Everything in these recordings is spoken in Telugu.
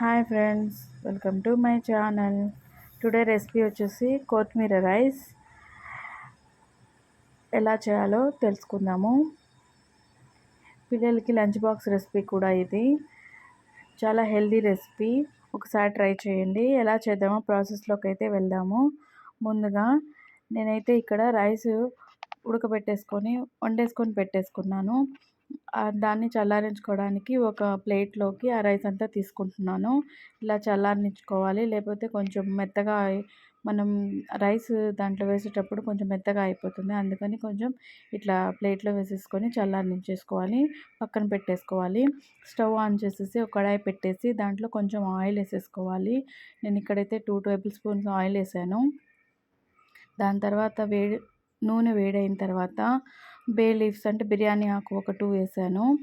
Hi friends welcome to my channel today recipe వచ్చేసి కొత్తిమీర రైస్. ఎలా చేయాలో తెలుసుకుందాము. పిల్లలకి లంచ్ బాక్స్ రెసిపీ కూడా ఇది. చాలా హెల్దీ రెసిపీ. ఒకసారి ట్రై చేయండి. ఎలా చేద్దామో ప్రాసెస్లోకి అయితే వెళ్దాము. ముందుగా నేనైతే ఇక్కడ రైస్ ఉడకబెట్టేసుకొని వండేసుకొని పెట్టేసుకున్నాను. దాన్ని చల్లారించుకోవడానికి ఒక ప్లేట్లోకి ఆ రైస్ అంతా తీసుకుంటున్నాను. ఇలా చల్లారించుకోవాలి. లేకపోతే కొంచెం మెత్తగా మనం రైస్ దాంట్లో వేసేటప్పుడు కొంచెం మెత్తగా అయిపోతుంది. అందుకని కొంచెం ఇట్లా ప్లేట్లో వేసేసుకొని చల్లారించేసుకోవాలి. పక్కన పెట్టేసుకోవాలి. స్టవ్ ఆన్ చేసేసి ఒక కడాయి పెట్టేసి దాంట్లో కొంచెం ఆయిల్ వేసేసుకోవాలి. నేను ఇక్కడైతే టూ టేబుల్ స్పూన్స్ ఆయిల్ వేసాను. దాని తర్వాత వేడి నూనె వేడైన తర్వాత బే లీవ్స్ అంటే బిర్యానీ ఆకు ఒక టూ వేసాను.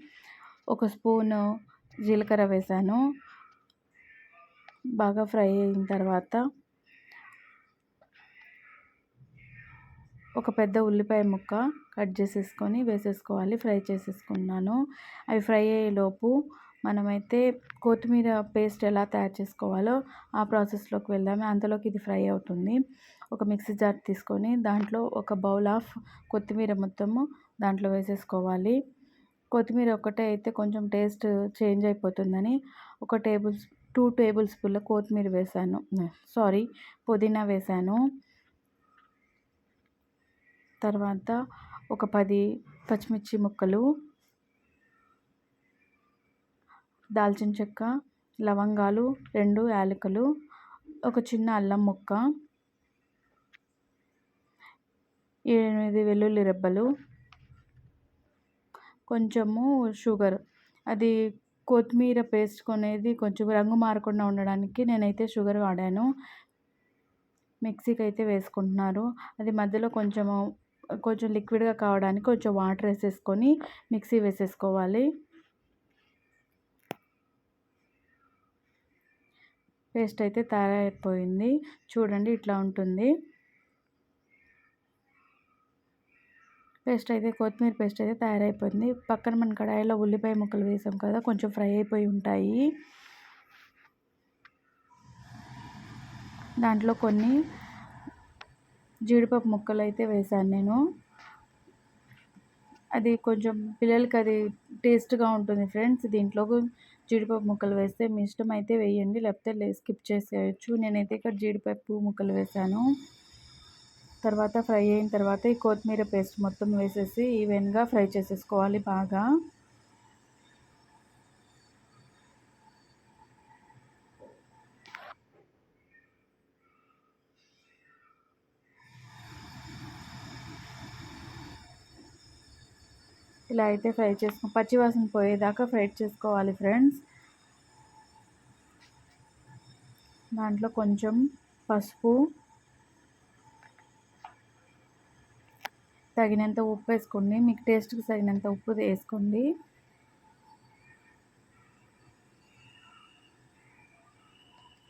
ఒక స్పూను జీలకర్ర వేసాను. బాగా ఫ్రై అయిన తర్వాత ఒక పెద్ద ఉల్లిపాయ ముక్క కట్ చేసేసుకొని వేసేసుకోవాలి. ఫ్రై చేసేసుకున్నాను. అవి ఫ్రై అయ్యేలోపు మనమైతే కొత్తిమీర పేస్ట్ ఎలా తయారు చేసుకోవాలో ఆ ప్రాసెస్లోకి వెళ్దాము. అంతలోకి ఇది ఫ్రై అవుతుంది. ఒక మిక్సీ జార్ తీసుకొని దాంట్లో ఒక బౌల్ ఆఫ్ కొత్తిమీర మొత్తము దాంట్లో వేసేసుకోవాలి. కొత్తిమీర ఒకటే అయితే కొంచెం టేస్ట్ చేంజ్ అయిపోతుందని ఒక టేబుల్ టూ టేబుల్ స్పూన్ల కొత్తిమీర వేసాను. సారీ పుదీనా వేసాను. తర్వాత ఒక పది పచ్చిమిర్చి ముక్కలు దాల్చిన చెక్క లవంగాలు రెండు యాలకులు ఒక చిన్న అల్లం ముక్క ఎనిమిది వెల్లుల్లి రెబ్బలు కొంచెము షుగర్. అది కొత్తిమీర పేస్ట్ కొనేది కొంచెం రంగు మారకుండా ఉండడానికి నేనైతే షుగర్ వాడాను. మిక్సీకి అయితే వేసుకుంటున్నారు. అది మధ్యలో కొంచెము కొంచెం లిక్విడ్గా కావడానికి కొంచెం వాటర్ వేసేసుకొని మిక్సీ వేసేసుకోవాలి. పేస్ట్ అయితే తయారైపోయింది. చూడండి ఇట్లా ఉంటుంది. పేస్ట్ అయితే కొత్తిమీర పేస్ట్ అయితే తయారైపోయింది. పక్కన మన కడాయిలో ఉల్లిపాయ ముక్కలు వేసాం కదా కొంచెం ఫ్రై అయిపోయి ఉంటాయి. దాంట్లో కొన్ని జీడిపప్పు ముక్కలు అయితే వేసాను నేను. అది కొంచెం పిల్లలకి అది టేస్ట్గా ఉంటుంది ఫ్రెండ్స్. దీంట్లో జీడిపప్పు ముక్కలు వేస్తే మీ ఇష్టం అయితే వేయండి. లేకపోతే స్కిప్ చేసేయచ్చు. నేనైతే ఇక్కడ జీడిపప్పు ముక్కలు వేసాను. తర్వాత ఫ్రై అయిన తర్వాత ఈ కొత్తిమీర పేస్ట్ మొత్తం వేసేసి ఈవెన్గా ఫ్రై చేసేసుకోవాలి బాగా. ఇలా అయితే ఫ్రై చేసుకో పచ్చివాసన పోయేదాకా ఫ్రై చేసుకోవాలి ఫ్రెండ్స్. దాంట్లో కొంచెం పసుపు తగినంత ఉప్పు వేసుకోండి. మీకు టేస్ట్కి తగినంత ఉప్పు వేసుకోండి.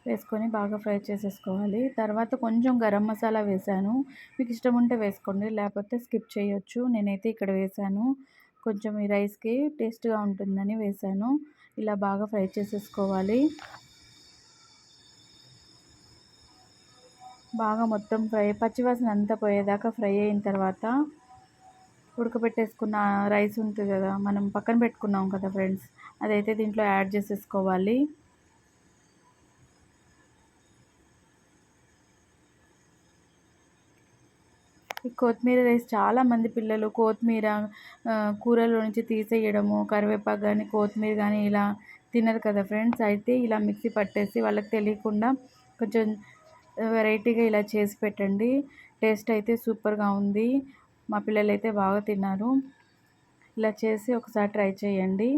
వేసుకొని బాగా ఫ్రై చేసేసుకోవాలి. తర్వాత కొంచెం గరం మసాలా వేసాను. మీకు ఇష్టం ఉంటే వేసుకోండి లేకపోతే స్కిప్ చేయొచ్చు. నేనైతే ఇక్కడ వేసాను. కొంచెం ఈ రైస్కి టేస్ట్గా ఉంటుందని వేసాను. ఇలా బాగా ఫ్రై చేసేసుకోవాలి. బాగా మొత్తం ఫ్రై పచ్చివాసన అంతా పోయేదాకా ఫ్రై అయిన తర్వాత ఉడకబెట్టేసుకున్న రైస్ ఉంటుంది కదా మనం పక్కన పెట్టుకున్నాం కదా ఫ్రెండ్స్ అదైతే దీంట్లో యాడ్ చేసేసుకోవాలి. ఈ కొత్తిమీర రైస్ చాలామంది పిల్లలు కొత్తిమీర కూరలో నుంచి తీసేయడము కరివేపాకు కానీ కొత్తిమీర కానీ ఇలా తినరు కదా ఫ్రెండ్స్. అయితే ఇలా మిక్సీ పట్టేసి వాళ్ళకి తెలియకుండా కొంచెం వెరైటీగా ఇలా చేసి పెట్టండి. టేస్ట్ అయితే సూపర్గా ఉంది. మా పిల్లలు అయితే బాగా తిన్నారు. ఇలా చేసి ఒకసారి ట్రై చేయండి.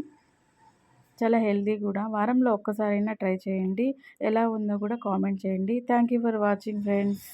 చాలా హెల్దీ కూడా. వారంలో ఒక్కసారైనా ట్రై చేయండి. ఎలా ఉందో కూడా కామెంట్ చేయండి. Thank you for watching friends.